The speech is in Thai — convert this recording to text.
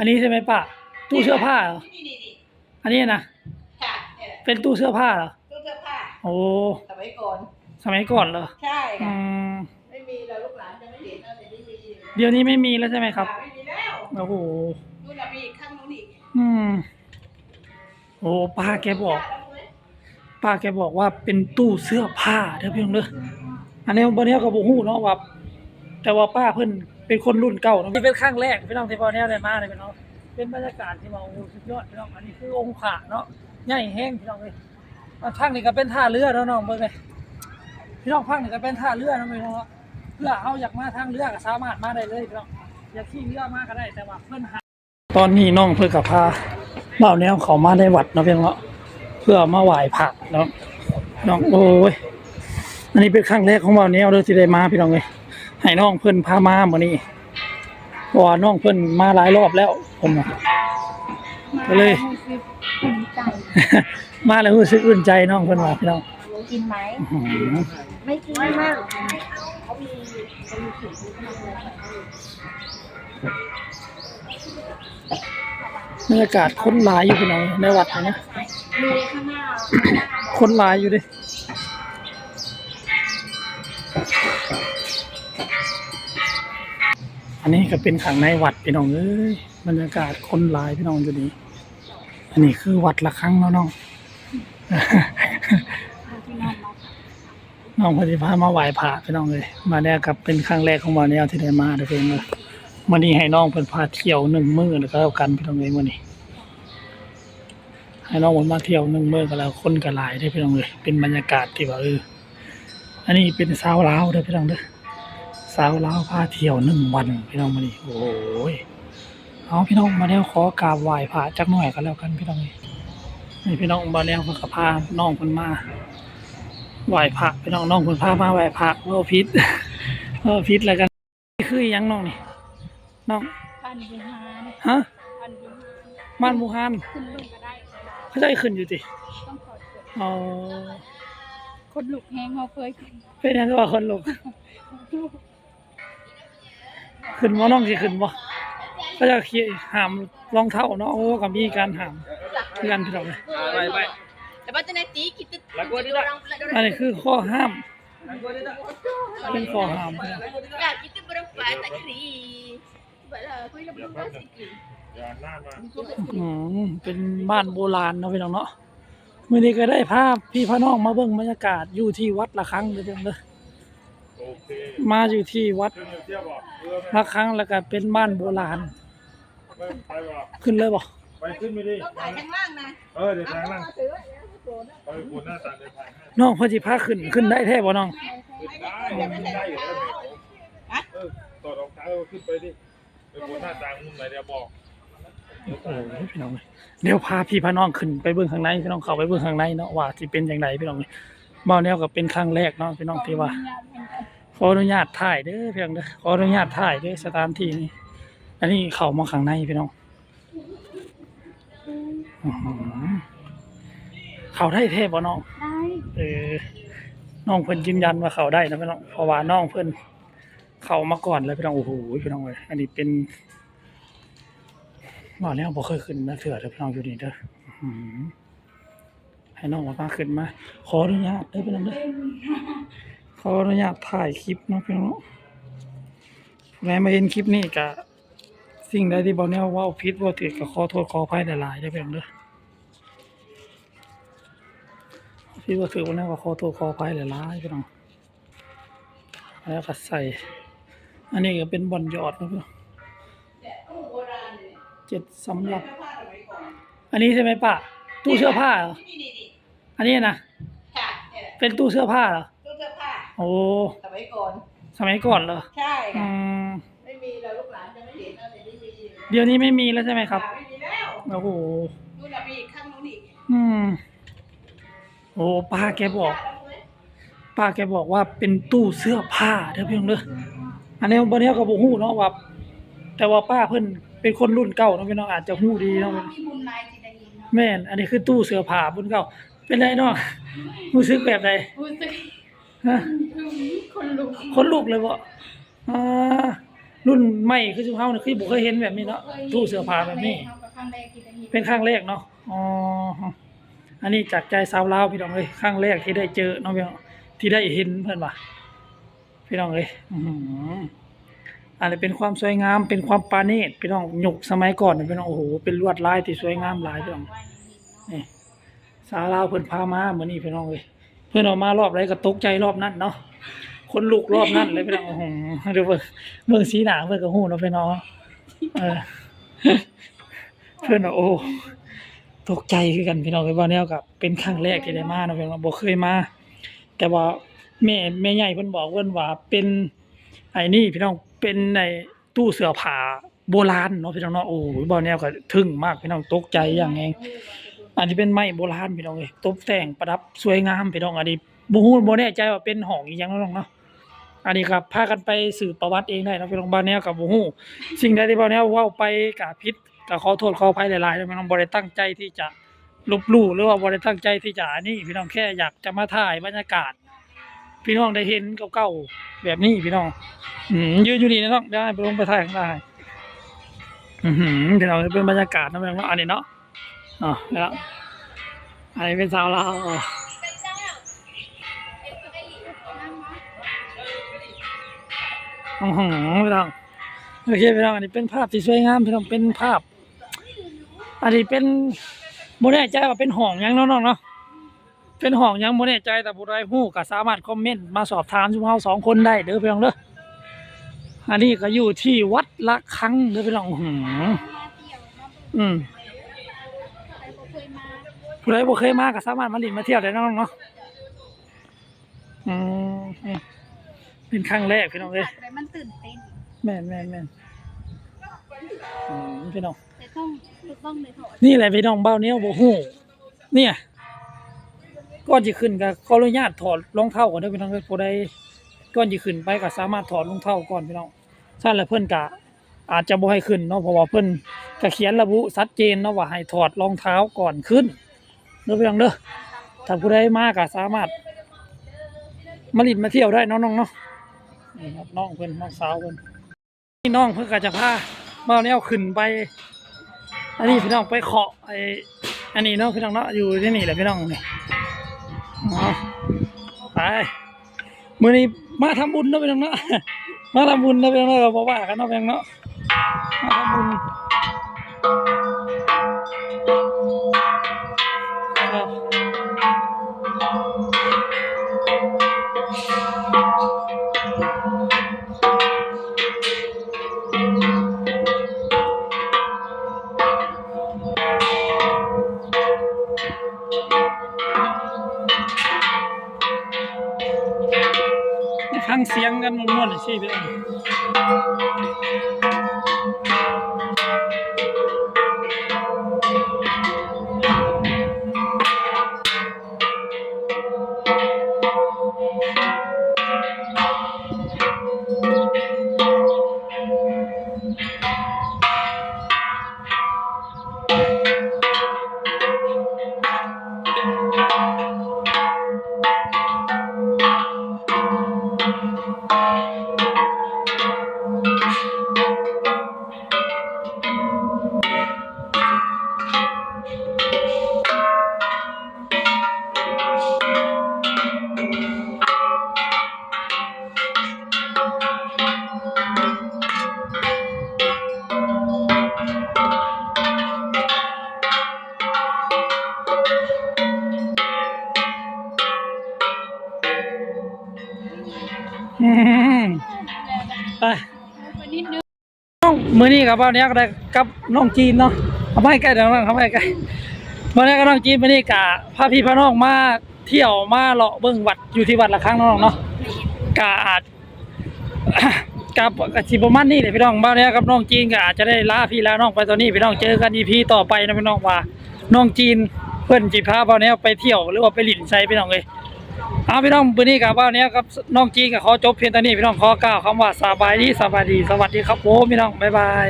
อันนี้ใช่ไหมป้าตู้เสื้อผ้าเหรอนี่นี่นี่อันนี้นะค่ะเนี่ยแหละเป็นตู้เสื้อผ้าเหรอตู้เสื้อผ้าโอ้สมัยก่อน สมัยก่อนเหรอใช่อืค่ะมไม่มีเราลูกหลานจะไม่เห็นเราแต่นี่มีเดี๋ยวนี้ไม่มีแล้วใช่ไหมครับะไม่มีแล้วโอ้โหนู่นน่ะมีอีกข้างนู้นอีกอืมโอ้ป้าแกบอก ป้าแกบอกว่าเป็นตู้เสื้อผ้าเด้อพี่น้องเด้ออันนี้บ่เนี้ยก็บ่ฮู้เนาะว่า แต่ว่าป้าเพิ่น เป็นคนรุ่นเก่าเนาะนี่เป็นครั้งแรกพี่น้องที่บ่เนี้ยได้มาเลยพี่น้องเป็นบรรยากาศที่ว่าโอ้สุดยอดพี่น้องอันนี้คือองค์พระเนาะใหญ่แห้งพี่น้องเอ้ยมาทางนี้ก็เป็นท่าเรือเนาะน้องเบิ่งเลยพี่น้องพังนี่ก็เป็นท่าเรือเนาะพี่น้องเนาะเพื่อเฮาอยากมาทางเรือก็สามารถมาได้เลยพี่น้องอยากขี่เรือมาก็ได้แต่ว่าเพิ่อนหาตอนนี้น้องเพิ่นก็พาเบ่าแนวเขามาในวัดเนาะพี่น้องเนาะเพื่อมาไหว้พระเนาะน้องโอ้ยอันนี้เป็นครั้งแรกของเราเนี่ยเราที่ได้มาพี่น้องเลย ให้น้องเพิ่นพามาเมื่อนี้เพราะว่าน้องเพิ่นมาหลายรอบแล้วผมน่ะ ก็เลยภูมิใจมาแล้วรู้สึกอุ่นใจน้องเพิ่นว่าพี่น้องกินไหม อื้อหือไม่กินไม่มากเขามีบรรยากาศคนหลายอยู่พี่น้องในวัดนะมีข้างหน้าคนหลายอยู่เดิ อันนี้ก็เป็นขังในวัดพี่น้องเอ้ยบรรยากาศคนหลายพี่น้องอยู่นี่อันนี้คือวัดละครั้งแล้วน้องน้องพอดีพามาไหว้พระพี่น้องเลยมาแน่กับเป็นครั้งแรกของวันนี้ที่ได้มาเด้อเพิ่นเลยวันนี้ให้น้องเพิ่นพาเที่ยวหนึ่งมื้อแล้วก็แล้วกันพี่น้องเลยวันนี้ ให้น้องเพิ่นมาเที่ยวหนึ่งมื้อก็แล้วคนก็หลายเด้พี่น้องเลยเป็นบรรยากาศที่ว่าเอออันนี้เป็นสาวลาวเด้อพี่น้องเด้อ สาวลาวพาเที่ยวหนึ่งวันพี่น้องมานี่โอ้ยเอาพี่น้องมาแล้วขอกราบไหว้พระจักหน่อยก็แล้วกันพี่น้องเลยนี่พี่น้องมาแล้วเพิ่นก็พาน้องเพิ่นมาไหวพระไปน้องน้องคุณพามาไหวพระว่าพิษว่าพิษแล้วกันนี่คือหยังน้องนี่น้องพันบิหารฮะพันบิหารบ้านบูฮานขึ้นลงก็ได้เวลาเขาจะให้ขึ้นอยู่ติต้องถอดเสื้ออ๋อคนลุกแห้งเขาเคยขึ้นเป็นยังไงว่าคนลง ขึ้นว่าน้องสิขึ้นบ่ก็จะขี่หามรองเท้าเนาะโอ้ก็มีการหามเพื่อนพี่น้องเลยไปไปแต่ว่าจะในตีกิตอันนี้คือข้อห้ามเป็นข้อห้ามพี่น้องอยากกิตบรมฟ้าตะครีเวลาคุยแล้วมันก็สิกินอืมเป็นบ้านโบราณเนาะพี่น้องเนาะมื่อนี้ก็ได้ภาพพี่พระน้องมาเบิ่งบรรยากาศอยู่ที่วัดละครั้งเลยเด้อเด้อโอเคมาอยู่ที่วัด ขึ้นอยู่เที่ยวบอกเรือไหมละครั้งแล้วก็เป็นบ้านโบราณ ไปไปบอกขึ้นเลยบ่ไปขึ้นไปดิต้องถ่ายข้างล่างนะเออเดี๋ยวทางนั่งไปคูณหน้าตาเดินทางให้น้องเพิ่นสิพาขึ้นขึ้นได้แท้บ่น้องขึ้นได้ขึ้นได้อยู่แล้วเออต่อดรองเท้าขึ้นไปดิไปคูณหน้าตามุมไหนเดี๋ยวบอกโอ้ยพี่น้องเอ้ยเดี๋ยวพาพี่พระน้องขึ้นไปเบิ่งข้างในพี่น้องเข้าไปเบิ่งข้างในเนาะว่าสิเป็นจังไดพี่น้องเอ้ยบ่แนวก็เป็นครั้งแรกเนาะพี่น้องที่ว่าข ออนุญาตถ่ายเด้อเพียงเด้อขออนุญาตถ่ายเด้อสถานที่นี้อันนี้เข้ามาข้างในพี่น้องอื้อหือเข้าได้แท้บ่น้องได้เออน้องเพิ่นยืนยันว่าเข้าได้นะพี่น้องเพราะว่าน้องเพิ่นเข้ามาก่อนแล้วพี่น้องโอ้โหพี่น้องเอ้ยอันนี้เป็นว่าแล้วบ่เคยขึ้นมาเถื่อเด้อพี่น้องอยู่นี่เด้ออื้อหือให้น้องมาขึ้นมา ขออนุญาตเด้อพี่น้องเด้อ ขออนุญาตถ่ายคลิปเนาะพี่น้องเนาะแม้มาเห็นคลิปนี้กะสิ่งใดที่บอกเนี่ยว่าผิดว่าถูกก็ขอโทษขออภัยหลายๆได้อพี่น้องเด้อพี่ว่าถือว่าเนี่ยก็ขอโทษขออภัยหลายๆพี่น้องแล้วก็ใส่ อันนี้ก็เป็นบอลยอดนะพี่น้องเจ็ดสำหรับผ้าสมัยก่อนอันนี้ใช่ไหมป้าตู้เสื้อผ้าเหรอนี่นี่นี่อันนี้นะค่ะเนี่ยแหละเป็นตู้เสื้อผ้าเหรอตู้เสื้อผ้า โอ้ สมัยก่อน สมัยก่อนเหรอใช่อืค่ะ มไม่มีเราลูกหลานจะไม่เห็นเราแต่นี่มีเดี๋ยวนี้ไม่มีแล้วใช่ไหมครับ ไม่มีแล้วโอ้โห นู่นน่ะมีอีกข้างนู้นอีกอืม โอ้ป้าแกบอก ป้าแกบอกว่าเป็นตู้เสื้อผ้าเด้อพี่น้องเด้ออันนี้บ่เนี้ยก็บ่ฮู้เนาะว่าแต่ว่าป้าเพิ่นเป็นคนรุ่นเก่าเนาะพี่น้องอาจจะฮู้ดีเนาะมีบุญนายจิตยินเนาะแม่น อันนี้คือตู้เสื้อผ้ารุ่นเก่า เป็นไรเนาะรู้สึกแบบใดรู้สึก ฮะคนลุกคนลุกเลยบ่อ่ารุ่นใหม่คือชุมเฮาเนี่ยคือบ่เคยเห็นแบบนี้เนาะตู้เสื้อผ้าแบบนี้ เป็นครั้งแรกเนาะอ๋ออันนี้จากใจสาวลาวพี่น้องเอ้ยครั้งแรกที่ได้เจอเนาะพี่น้องที่ได้เห็นเพิ่อนว่าพี่น้องเอ้ยอันนี้เป็นความสวยงามเป็นความปาณีตพี่น้องหยกสมัยก่อนนี่พี่น้องโอ้โหเป็นลวดลายที่สวยงามหลายพี่น้องนี่สาวลาวเพิ่นพามาเหมือนนี้พี่น้องเอ้ย เพิ่อนเอามารอบไรก็ตกใจรอบนั้นเนาะคนลุกรอบนั้นเลยพี่น้องโอ้โหดูเบิ่งเบิ่งสีหนาเพิ่นก็ฮู้เนาะพี่น้องเออเพิ่นว่าโอ้ตกใจคือกันพี่น้องเอ้ยว่าแนวกับเป็นครั้งแรกที่ได้มาเนาะพี่น้องบ่เคยมา แต่ว่าแม่แม่ใหญ่เพิ่นบอกเพิ่นว่าเป็นไอ้นี่พี่น้องเป็นในตู้เสื้อผ้าโบราณเนาะพี่น้องเนาะโอ้ยบ่แนวก็ทึ่งมากพี่น้องตกใจอย่างแรง อันนี้เป็นไม้โบราณพี่น้องเอ้ยตกแต่งประดับสวยงามพี่น้องอันนี้บ่ฮู้บ่แน่ใจว่าเป็นห้องอีหยังเนาะน้องเนาะอันนี้ครับพากันไปสืบประวัติเองได้เนาะพี่น้องบ่แนวก็บ่ฮู้สิ่งใดที่บ่แนวเว้าไปก็ผิดก็ขอโทษขออภัยหลายๆนะพี่น้องบ่ได้ตั้งใจที่จะลบลู่หรือว่าบ่ได้ตั้งใจที่จะนี่พี่น้องแค่อยากจะมาถ่ายบรรยากาศ พี่น้องได้เห็นเก่าๆแบบนี้พี่น้องอืมยืนอยู่นี่นะน้องได้ไปลงไปถ่ายข้างล่างอือหือพี่น้องเป็นบรรยากาศนะพี่น้องเนาะอันนี้เนาะ อ๋อแล้วอันนี้เป็นสาวลาวอ๋ออือหือพี่น้องโอเคพี่น้องอันนี้เป็นภาพที่สวยงามพี่น้องเป็นภาพ อันนี้เป็นบ่แน่ใจว่าเป็นห้องยังน้องเนาะเป็นห้องยังบ่แน่ใจแต่ผู้ใดฮู้ก็สามารถคอมเมนต์มาสอบถามชุมเฮาสองคนได้เด้อพี่น้องเด้ออันนี้ก็อยู่ที่วัดละคังเด้อพี่น้องอื้อหืม ผู้ใดบ่เคยมาก็สามารถมาเลินมาเที่ยวได้เนาะน้องเนาะอืมอืมเป็นครั้งแรกพี่น้องเอ้ยแต่มันตื่นเต้นแม่นแม่นแม่นอืมพี่น้อง แต่ต้องต้องในถอดนี่แหละพี่น้องเบ้าเนี้ยบ่ฮู้เนี่ยก่อนจะขึ้นก็ขออนุญาตถอดรองเท้าก่อนเด้อพี่น้องเอ้ยผู้ใดก่อนจะขึ้นไปก็สามารถถอดรองเท้าก่อนพี่น้องซั่นแล้วเพิ่นก็อาจจะบ่ให้ขึ้นเนาะเพราะว่าเพิ่นก็เขียนระบุชัดเจนเนาะว่าให้ถอดรองเท้าก่อนขึ้นเด้อพี่น้องเด้อถ้าผู้ใดมาก็สามารถ มาลิดมาเที่ยวได้น้องเนาะนี่ครับน้องเพิ่นน้องสาวเพิ่นนี่น้องเพิ่นก็จะพาเบ้าเนี้ยขึ้นไปอันนี้พี่น้องไปเคาะไออันนี้เนาะพี่น้องเนาะอยู่ที่นี่แหละพี่น้องนี่ไปมื้อนี้มาทำบุญเนาะพี่น้องเนาะมาทำบุญเนาะพี่น้องเนาะก็บ่ว่ากันเนาะพี่น้องเนาะมาทำบุญ ครับฟังเสียง ไปน้องมื้อนี้กับเบ้าเนี้ยก็ได้กับน้องจีนเนาะเอาไปใกล้เดี๋ยวน้องเขาไปใกล้มื้อนี้กับน้องจีนมื้อนี้กะพาพี่พาน้องมาเที่ยวมาเลาะเบิ่งวัดอยู่ที่วัดละครั้งน้องเนาะกะอาจกับกับสิประมาณนี้แหละพี่น้องบ้าเนี้กับน้องจีนก็อาจจะได้ลาพี่ลาน้องไปตอนนี้พี่น้องเจอกัน EP ต่อไปนะพี่น้องว่าน้องจีนเพื่อนสิพาบ้าเนี้ไปเที่ยวหรือว่าไปหลินไซพี่น้องเอ้ย เอาพี่น้องปืนนี้กับว่าเนี้ยครับน้องจีนกับขอจบเพียงเท่านี้พี่น้องขอกล่าวคำว่าสบายดีสบายดีสวัสดีครับผมพี่น้องบ๊ายบาย